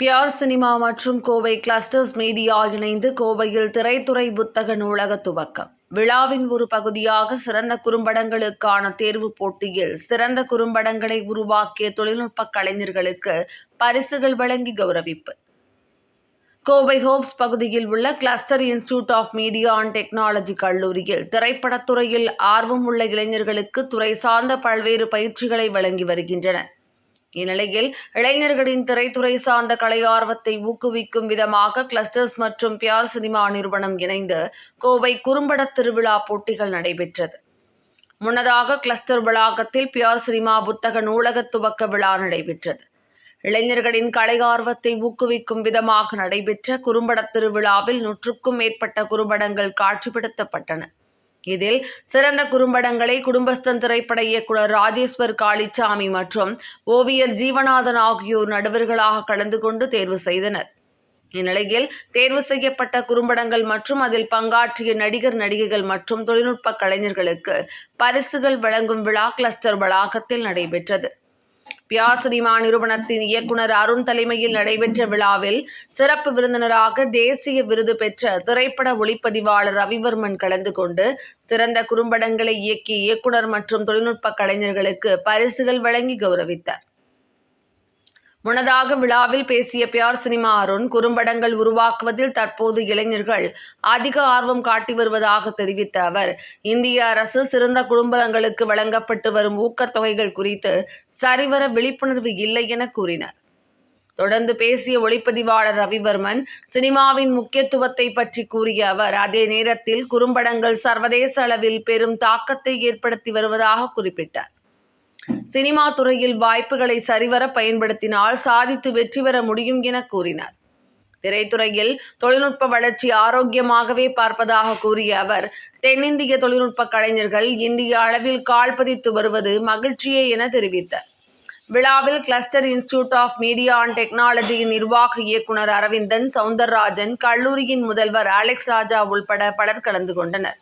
Pyaar cinema மற்றும் Kovai clusters media இணைந்து கோவையில் திரைத்துறை புத்தக நூலக துவக்கம். விழாவின் ஒரு பகுதியாக சிறந்த குறும்படங்களுக்கான தேர்வுப் போட்டியில் சிறந்த குறும்படங்களை உருவாக்கிய தொழில்நுட்ப கலைஞர்களுக்கு பரிசுகள் வழங்கி கௌரவிப்பு. கோவை ஹோப்ஸ் பகுதியில் உள்ள cluster institute of media and technology கல்லூரியில் திரைப்படத்துறையில் ஆர்வம் உள்ள இளைஞர்களுக்கு துறை சார்ந்த பல்வேறு பயிற்சிகளை வழங்கி வருகின்றனர். இந்நிலையில் இளைஞர்களின் திரைத்துறை சார்ந்த கலை ஆர்வத்தை ஊக்குவிக்கும் விதமாக கிளஸ்டர்ஸ் மற்றும் பியார் சினிமா நிறுவனம் இணைந்து கோவை குறும்பட திருவிழா போட்டிகள் நடைபெற்றது. முன்னதாக கிளஸ்டர் வளாகத்தில் பியார் சினிமா புத்தக நூலக துவக்க விழா நடைபெற்றது. இளைஞர்களின் கலை ஆர்வத்தை ஊக்குவிக்கும் விதமாக நடைபெற்ற குறும்பட திருவிழாவில் நூற்றுக்கும் மேற்பட்ட குறும்படங்கள் காட்சிப்படுத்தப்பட்டன. இதில் சிறந்த குறும்படங்களை குடும்பஸ்தன் திரைப்பட இயக்குனர் ராஜேஸ்வர் காளிச்சாமி மற்றும் ஓவியர் ஜீவநாதன் ஆகியோர் நடுவர்களாக கலந்து கொண்டு தேர்வு செய்தனர். இந்நிலையில் தேர்வு செய்யப்பட்ட குறும்படங்கள் மற்றும் அதில் பங்காற்றிய நடிகர் நடிகைகள் மற்றும் தொழில்நுட்ப கலைஞர்களுக்கு பரிசுகள் வழங்கும் விழா கிளஸ்டர் வளாகத்தில் நடைபெற்றது. பியார் சினிமா நிறுவனத்தின் இயக்குனர் அருண் தலைமையில் நடைபெற்ற விழாவில் சிறப்பு விருந்தினராக தேசிய விருது பெற்ற திரைப்பட ஒளிப்பதிவாளர் ரவிவர்மன் கலந்து கொண்டு சிறந்த குறும்படங்களை இயக்கிய இயக்குனர் மற்றும் தொழில்நுட்ப கலைஞர்களுக்கு பரிசுகள் வழங்கி கௌரவித்தார். முன்னதாக விழாவில் பேசிய பியார் சினிமா அருண் குறும்படங்கள் உருவாக்குவதில் தற்போது இளைஞர்கள் அதிக ஆர்வம் காட்டி வருவதாக தெரிவித்த அவர் இந்திய அரசு சிறந்த குடும்பங்களுக்கு வழங்கப்பட்டு வரும் ஊக்கத்தொகைகள் குறித்து சரிவர விழிப்புணர்வு இல்லை என கூறினார். தொடர்ந்து பேசிய ஒளிப்பதிவாளர் ரவிவர்மன் சினிமாவின் முக்கியத்துவத்தை பற்றி கூறிய அவர் அதே நேரத்தில் குறும்படங்கள் சர்வதேச அளவில் பெரும் தாக்கத்தை ஏற்படுத்தி வருவதாக குறிப்பிட்டார். சினிமா துறையில் வாய்ப்புகளை சரிவர பயன்படுத்தினால் சாதித்து வெற்றி பெற முடியும் என கூறினார். திரைத்துறையில் தொழில்நுட்ப வளர்ச்சி ஆரோக்கியமாகவே பார்ப்பதாக கூறிய அவர் தென்னிந்திய தொழில்நுட்ப கலைஞர்கள் இந்திய அளவில் கால் பதித்து வருவது மகிழ்ச்சியே என தெரிவித்தார். விழாவில் cluster institute of media and டெக்னாலஜியின் நிர்வாக இயக்குனர் அரவிந்தன் சவுந்தரராஜன் கல்லூரியின் முதல்வர் அலெக்ஸ் ராஜா உள்பட பலர் கலந்து கொண்டனர்.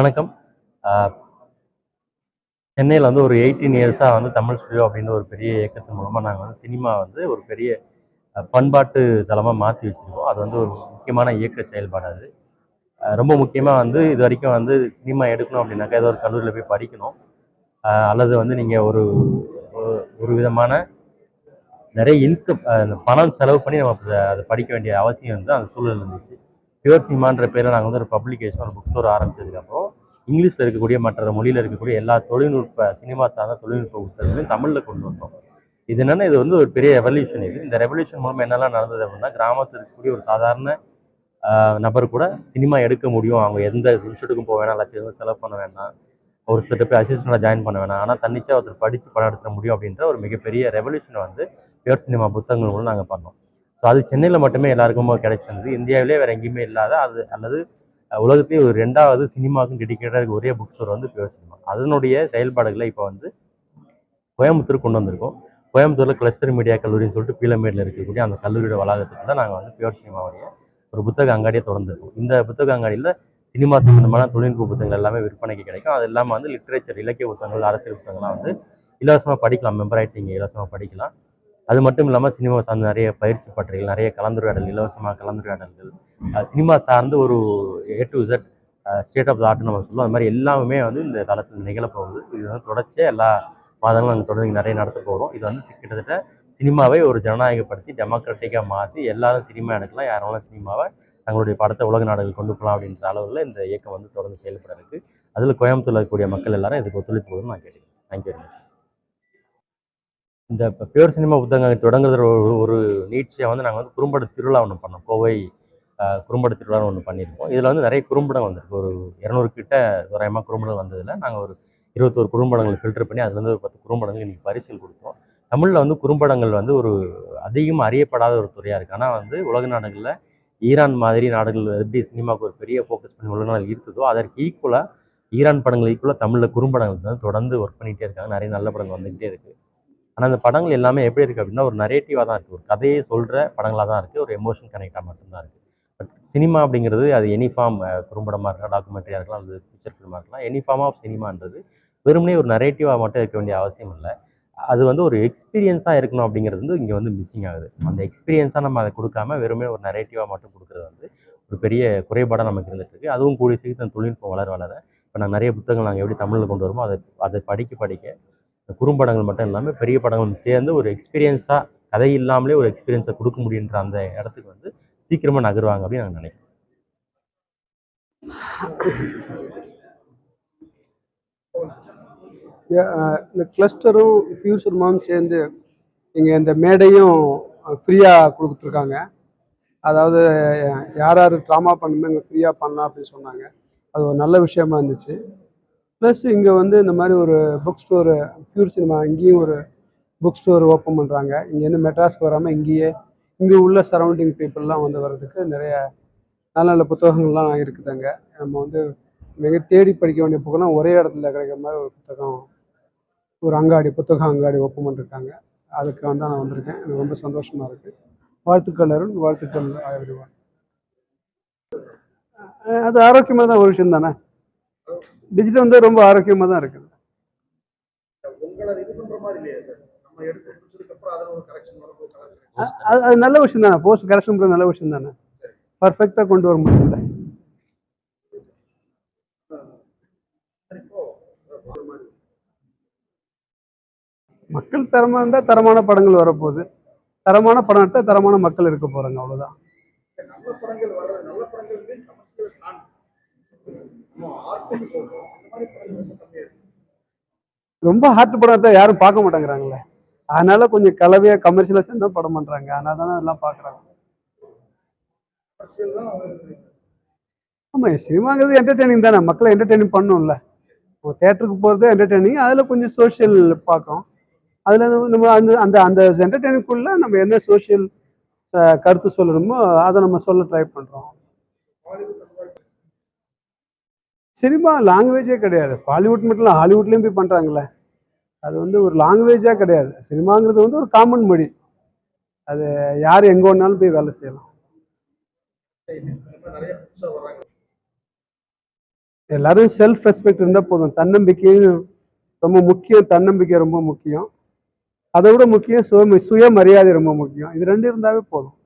வணக்கம். சென்னையில் வந்து ஒரு எயிட்டீன் இயர்ஸாக வந்து தமிழ் ஸ்டுடியோ அப்படின்ற ஒரு பெரிய இயக்கத்தின் மூலமாக நாங்கள் வந்து சினிமா வந்து ஒரு பெரிய பண்பாட்டு தளமாக மாற்றி வச்சுருக்கோம். அது வந்து ஒரு முக்கியமான இயக்க செயல்பாடு அது. ரொம்ப முக்கியமாக வந்து இது வரைக்கும் வந்து சினிமா எடுக்கணும் அப்படின்னாக்கா ஏதோ ஒரு கல்லூரியில் போய் படிக்கணும். அல்லது வந்து நீங்கள் ஒரு ஒரு- விதமான நிறைய இன்கம் பணம் செலவு பண்ணி நம்ம அதை- படிக்க வேண்டிய அவசியம் வந்து அந்த சூழல் இருந்துச்சு. பியூர் சினிமான்ற பேரில் நாங்கள் வந்து ஒரு பப்ளிகேஷன் ஒரு புக் ஸ்டோர் ஆரம்பித்ததுக்கப்புறம் இங்கிலீஷில் இருக்கக்கூடிய மற்ற மொழியில் இருக்கக்கூடிய எல்லா தொழில்நுட்ப சினிமா சார்ந்த தொழில்நுட்ப புத்தகங்களையும் தமிழில் கொண்டு வந்தோம். இது என்னென்னா இது வந்து ஒரு பெரிய ரெவல்யூஷன் இது. இந்த ரெவல்யூஷன் மூலமாக என்னெல்லாம் நடந்தது அப்படின்னா கிராமத்தில் இருக்கக்கூடிய ஒரு சாதாரண நபர் கூட சினிமா எடுக்க முடியும். அவங்க எந்த இன்ஸ்டியூட்டுக்கும் போக வேணாம் லட்சம் செலவு பண்ண வேணாம். ஒருத்தர்கிட்ட போய் அசிஸ்டண்டாக ஜாயின் பண்ண வேணாம். ஆனால் தன்னிச்சா ஒருத்தர் படித்து படம் எடுத்துட முடியும் அப்படின்ற ஒரு மிகப்பெரிய ரெவல்யூஷனை வந்து பியூர் சினிமா புத்தகங்கள் கூட நாங்கள் பண்ணோம். ஸோ அது சென்னையில் மட்டுமே எல்லாருக்கும் கிடைச்சிருந்தது. இந்தியாவிலே வேறு எங்கேயுமே இல்லாத அது அல்லது உலகத்திலேயே ஒரு ரெண்டாவது சினிமாவுக்கும் டெடிக்கேட்டாக ஒரே புக் ஸ்டோர் வந்து பியூர் சினிமா அதனுடைய செயல்பாடுகளை இப்போ வந்து கோயம்புத்தூர் கொண்டு வந்திருக்கோம். கோயம்புத்தூரில் கிளஸ்டர் மீடியா கல்லூரின்னு சொல்லிட்டு பீலமேடில் இருக்கக்கூடிய அந்த கல்லூரியோட வளாகத்துக்கு தான் நாங்கள் வந்து பியூர் சினிமாவுடைய ஒரு புத்தக அங்காடியை தொடர்ந்துருக்கோம் இந்த புத்தக அங்காடியில் சினிமா சம்பந்தமான தொழில்நுட்ப புத்தகங்கள் எல்லாமே விற்பனைக்கு கிடைக்கும். அது இல்லாமல் வந்து லிட்ரேச்சர் இலக்கிய புத்தகங்கள் அரசியல் புத்தகங்கள்லாம் வந்து இலவசமாக படிக்கலாம். மெம்பர் ஆகிட்டு நீங்கள் இலவசமாக படிக்கலாம். அது மட்டும் இல்லாமல் சினிமா சார்ந்த நிறைய பயிற்சி பட்டறைகள் நிறைய கலந்துரையாடல் இலவசமாக கலந்துரையாடல்கள் சினிமா சார்ந்து ஒரு A to Z state of the ஆர்ட்னு நம்ம சொல்லுவோம் அது மாதிரி எல்லாமே வந்து இந்த காலத்தில் நிகழப்போகுது இது வந்து தொடர்ச்சியாக எல்லா மாதங்களும் நாங்கள் தொடர்ந்து நிறைய நடத்த போகிறோம் இது வந்து கிட்டத்தட்ட சினிமாவை ஒரு ஜனநாயகப்படுத்தி டெமோக்ராட்டிக்காக மாற்றி எல்லாரும் சினிமா எடுக்கலாம். யாரும் வேணாலும் சினிமாவை தங்களுடைய படத்தை உலக நாடுகள் கொண்டு போகலாம் அப்படின்ற அளவில் இந்த இயக்கம் வந்து தொடர்ந்து செயல்பட இருக்குது அதில் கோயம்புத்தூரில் இருக்கக்கூடிய மக்கள் எல்லாரும் இதுக்கு ஒத்துழைப்பு கொடுன்னு நான் கேட்டுக்கிறேன். தேங்க்யூ வெரி மச் இந்த இப்போ பியூர் சினிமா புத்தகங்கள் தொடங்குற ஒரு ஒரு நீட்சியை வந்து நாங்கள் வந்து குறும்பட திருவிழா ஒன்று பண்ணோம். கோவை குறும்பட திருவிழா ஒன்று பண்ணியிருக்கோம். இதில் வந்து நிறைய குறும்படம் வந்திருக்கு. ஒரு இரநூறு கிட்ட தோராயமாக குறும்படம் வந்ததில் நாங்கள் ஒரு இருபத்தோரு குறும்படங்களை ஃபில்டர் பண்ணி அதுலேருந்து ஒரு பத்து குறும்படங்கள் இன்றைக்கி பரிசில் கொடுத்தோம். தமிழில் வந்து குறும்படங்கள் வந்து ஒரு அதிகம் அறியப்படாத ஒரு துறையாக இருக்குது ஆனால் வந்து உலக நாடுகளில் ஈரான் மாதிரி நாடுகள் எப்படி சினிமாவுக்கு ஒரு பெரிய ஃபோக்கஸ் பண்ணி உலக நாடுகள் இருக்குதோ அதற்கு ஈக்குவலாக ஈரான் படங்கள் ஈக்குவலாக தமிழில் குறும்படங்கள் வந்து தொடர்ந்து ஒர்க் பண்ணிகிட்டே இருக்காங்க. நிறைய நல்ல படங்கள் வந்துக்கிட்டே இருக்குது ஆனால் அந்த படங்கள் எல்லாமே எப்படி இருக்குது அப்படின்னா ஒரு நரேட்டிவாக தான் இருக்குது ஒரு கதையை சொல்கிற படங்களாக தான் இருக்குது ஒரு எமோஷன் கனெக்டாக மட்டும்தான் இருக்குது பட் சினிமா அப்படிங்கிறது அது எனி ஃபார்ம் குறும்படமாக இருக்கலாம் டாக்குமெண்ட்ரியாக இருக்கலாம் அது பிக்சர் ஃபிலிமாக இருக்கலாம் எனி ஃபார்ம் ஆஃப் சினிமான்றது வெறுமனே ஒரு நரேட்டிவாக மட்டும் இருக்க வேண்டிய அவசியம் இல்லை. அது வந்து ஒரு எக்ஸ்பீரியன்ஸாக இருக்கணும் அப்படிங்கிறது வந்து இங்கே வந்து மிஸ்ஸிங் ஆகுது. அந்த எக்ஸ்பீரியன்ஸாக நம்ம அதை கொடுக்காம வெறுமே ஒரு நரேட்டிவாக மட்டும் கொடுக்குறது வந்து ஒரு பெரிய குறைபாடாக நமக்கு இருந்துட்டு இருக்கு. அதுவும் கூடிய சீக்கிரம் தொழில்நுட்பம் வளர வளர இப்போ நாங்கள் நிறைய புத்தகங்கள் நாங்கள் எப்படி தமிழில் கொண்டு வருமோ அதை அதை படிக்க படிக்க குறும்படங்கள் மட்டும் இல்லாமல் பெரிய படங்களும் சேர்ந்து ஒரு எக்ஸ்பீரியன்ஸாக கதை இல்லாமலே ஒரு எக்ஸ்பீரியன்ஸை கொடுக்க முடியுன்ற அந்த இடத்துக்கு வந்து சீக்கிரமாக நகருவாங்க அப்படின்னு நாங்கள் நினைக்கிறேன். இந்த கிளஸ்டரும் ஃபியூச்சர்மாவும் சேர்ந்து இங்கே இந்த மேடையும் ஃப்ரீயாக கொடுத்துருக்காங்க. அதாவது யார் யார் ட்ராமா பண்ணுமோ இங்கே ஃப்ரீயாக பண்ணலாம் அப்படின்னு சொன்னாங்க. அது ஒரு நல்ல விஷயமா இருந்துச்சு. ப்ளஸ் இங்கே வந்து இந்த மாதிரி ஒரு புக் ஸ்டோரு பியூர் சினிமா இங்கேயும் ஒரு புக் ஸ்டோர் ஓப்பன் பண்ணுறாங்க இங்கேருந்து மெட்ராஸ்க்கு வராமல் இங்கேயே இங்கே உள்ள சரௌண்டிங் பீப்புளெலாம் வந்து வர்றதுக்கு நிறைய நல்ல நல்ல புத்தகங்கள்லாம் இருக்குதுங்க நம்ம வந்து மிக தேடி படிக்க வேண்டிய புக்கெல்லாம் ஒரே இடத்துல கிடைக்கிற மாதிரி ஒரு புத்தகம் ஒரு அங்காடி புத்தகம் அங்காடி ஓப்பன் பண்ணிருக்காங்க. அதுக்கு வந்து நான் வந்திருக்கேன். எனக்கு ரொம்ப சந்தோஷமாக இருக்குது வாழ்த்துக்கள் அருண் வாழ்த்துக்கள் everyone. அது ஆரோக்கியமாக தான் ஒரு விஷயம் தானே? டிஜிட்டல் வந்து ரொம்ப ஆரோக்கியமாக தான் இருக்குது. அது நல்ல விஷயம் தானே? போஸ்ட் கரெக்ஷன் நல்ல விஷயம் தானே? பர்ஃபெக்டாக கொண்டு வர முடியல. மக்கள் தரமாக இருந்தால் தரமான படங்கள் வரப்போகுது. தரமான படம் எடுத்தால் தரமான மக்கள் இருக்க போகிறாங்க அவ்வளோதான் நல்ல படங்கள் வர்றது நல்ல படங்கள் கமர்ஷியல் தாண்டி நம்ம ஆர்ட்னு சொல்றோம் அந்த மாதிரி படங்கள் ரொம்ப ஹார்ட் படம் எடுத்தால் யாரும் பார்க்க மாட்டேங்கிறாங்களே. அதனால கொஞ்சம் கலவையாக கமர்ஷியலாக சேர்ந்து படம் பண்ணுறாங்க அதனால தானே எல்லாம் கமர்ஷியல் வந்து ஆமாம் சினிமாங்கிறது என்டர்டெய்னிங் தானே. மக்களை என்டர்டெய்னிங் பண்ணணும்ல நம்ம தேட்டருக்கு போகிறது என்டர்டெய்னிங் அதில் கொஞ்சம் சோஷியல் பார்க்கும் அதில் நம்ம அந்த அந்த அந்த என்டர்டெய்னிங்குள்ளே நம்ம என்ன சோஷியல் கருத்து சொல்லணுமோ அதை நம்ம சொல்ல ட்ரை பண்ணுறோம் சினிமா லாங்குவேஜே கிடையாது. பாலிவுட் மட்டும் இல்லை ஹாலிவுட்லேயும் போய் பண்ணுறாங்களே அது வந்து ஒரு லாங்குவேஜாக கிடையாது. சினிமாங்கிறது வந்து ஒரு காமன் மொழி. அது யார் எங்கே வேணாலும் போய் வேலை செய்யலாம். எல்லாரும் செல்ஃப் ரெஸ்பெக்ட் இருந்தால் போதும். தன்னம்பிக்கையும் ரொம்ப முக்கியம். தன்னம்பிக்கை ரொம்ப முக்கியம். அதை விட முக்கியம் சுய சுயமரியாதை ரொம்ப முக்கியம். இது ரெண்டு இருந்தாவே போதும்.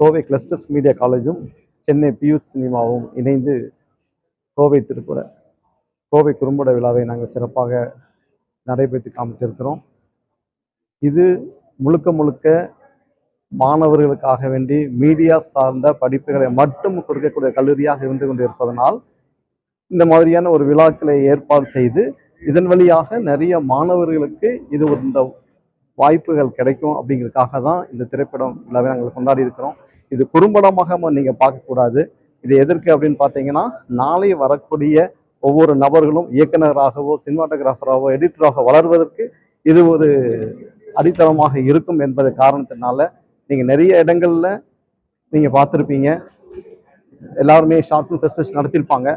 கோவை கிளஸ்டர்ஸ் மீடியா காலேஜும் சென்னை பியூஸ் சினிமாவும் இணைந்து கோவை திருப்பட கோவை குறும்பட விழாவை நாங்கள் சிறப்பாக நடைபெற்று காமிச்சிருக்கிறோம் இது முழுக்க முழுக்க மாணவர்களுக்காக வேண்டி மீடியா சார்ந்த படிப்புகளை மட்டும் கொடுக்கக்கூடிய கல்லூரியாக இருந்து கொண்டிருப்பதனால் இந்த மாதிரியான ஒரு விழாக்களை ஏற்பாடு செய்து இதன் வழியாக நிறைய மாணவர்களுக்கு இது இந்த வாய்ப்புகள் கிடைக்கும் அப்படிங்கிறதுக்காக தான் இந்த திரைப்படம் விழாவை நாங்கள் கொண்டாடி இருக்கிறோம். இது குறும்படமாக நீங்கள் பார்க்கக்கூடாது. இது எதற்கு அப்படின்னு பார்த்தீங்கன்னா நாளை வரக்கூடிய ஒவ்வொரு நபர்களும் இயக்குனராகவோ சினிமாட்டோகிராஃபராகவோ எடிட்டராக வளர்வதற்கு இது ஒரு அடித்தளமாக இருக்கும் என்பது காரணத்தினால நீங்கள் நிறைய இடங்களில் நீங்கள் பார்த்துருப்பீங்க. எல்லாருமே ஷார்ட் ஃபிலிம் ஃபெஸ்டிவல்ஸ் நடத்தியிருப்பாங்க.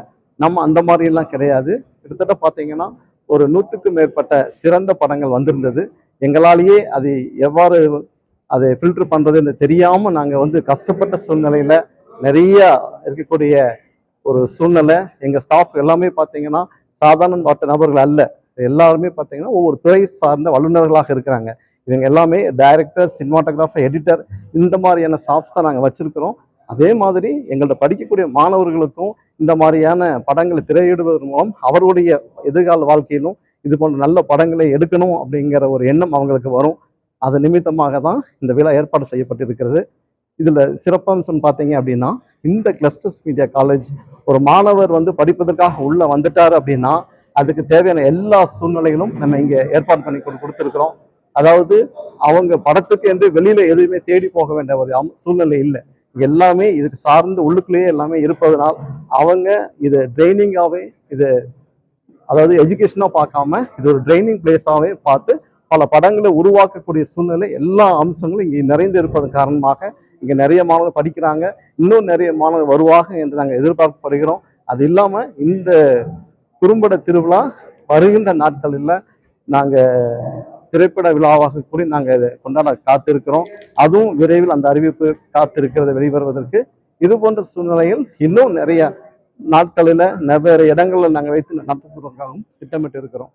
நம்ம அந்த மாதிரியெல்லாம் கிடையாது. கிட்டத்தட்ட பார்த்தீங்கன்னா ஒரு நூற்றுக்கும் மேற்பட்ட சிறந்த படங்கள் வந்திருந்தது. எங்களாலேயே அது எவ்வாறு அதை ஃபில்டர் பண்ணுறதுன்னு தெரியாமல் நாங்கள் வந்து கஷ்டப்பட்ட சூழ்நிலையில் நிறைய இருக்கக்கூடிய ஒரு சூழ்நிலை எங்கள் ஸ்டாஃப் எல்லாமே பார்த்தீங்கன்னா சாதாரண மற்ற நபர்கள் அல்ல. எல்லாருமே பார்த்தீங்கன்னா ஒவ்வொரு துறை சார்ந்த வல்லுநர்களாக இருக்கிறாங்க. இவங்க எல்லாமே டைரக்டர் சினிமாட்டோகிராஃபர் எடிட்டர் இந்த மாதிரியான ஸ்டாஃப்ஸ் தான் நாங்கள் வச்சுருக்கிறோம். அதே மாதிரி எங்கள்ட்ட படிக்கக்கூடிய மாணவர்களுக்கும் இந்த மாதிரியான படங்களை திரையிடுவதன் மூலம் அவருடைய எதிர்கால வாழ்க்கையிலும் இது போன்ற நல்ல படங்களை எடுக்கணும் அப்படிங்கிற ஒரு எண்ணம் அவங்களுக்கு வரும். அது நிமித்தமாக தான் இந்த விழா ஏற்பாடு செய்யப்பட்டிருக்கிறது. இதில் சிறப்பம்சம் பார்த்தீங்க அப்படின்னா இந்த கிளஸ்டர்ஸ் மீடியா காலேஜ் ஒரு மாணவர் வந்து படிப்பதற்காக உள்ளே வந்துட்டார் அப்படின்னா அதுக்கு தேவையான எல்லா சூழ்நிலைகளும் நம்ம இங்கே ஏற்பாடு பண்ணி கொண்டு கொடுத்துருக்குறோம். அதாவது அவங்க படத்துக்கு என்று வெளியில் எதுவுமே தேடி போக வேண்டிய ஒரு சூழ்நிலை இல்லை. எல்லாமே இதுக்கு சார்ந்து உள்ளுக்குள்ளேயே எல்லாமே இருப்பதனால் அவங்க இது ட்ரைனிங்காகவே இது அதாவது எஜுகேஷனாக பார்க்காம இது ஒரு ட்ரைனிங் பிளேஸாகவே பார்த்து பல படங்களை உருவாக்கக்கூடிய சூழ்நிலை எல்லா அம்சங்களும் இங்கே நிறைந்து இருப்பதன் காரணமாக இங்கே நிறைய மாணவர்கள் படிக்கிறாங்க. இன்னும் நிறைய மாணவர்கள் வருவாங்க என்று நாங்கள் எதிர்பார்க்கப்படுகிறோம். அது இல்லாமல் இந்த குறும்பட திருவிழா வருகின்ற நாட்களில் நாங்கள் திரைப்பட விழாவாக கூடி நாங்கள் இதை கொண்டாட காத்திருக்கிறோம். அதுவும் விரைவில் அந்த அறிவிப்பு காத்திருக்கிறது வெளிவருவதற்கு. இது போன்ற சூழ்நிலையில் இன்னும் நிறைய நாட்களில் வெவ்வேறு இடங்களில் நாங்கள் வைத்து நடத்துவதற்காகவும் திட்டமிட்டு இருக்கிறோம்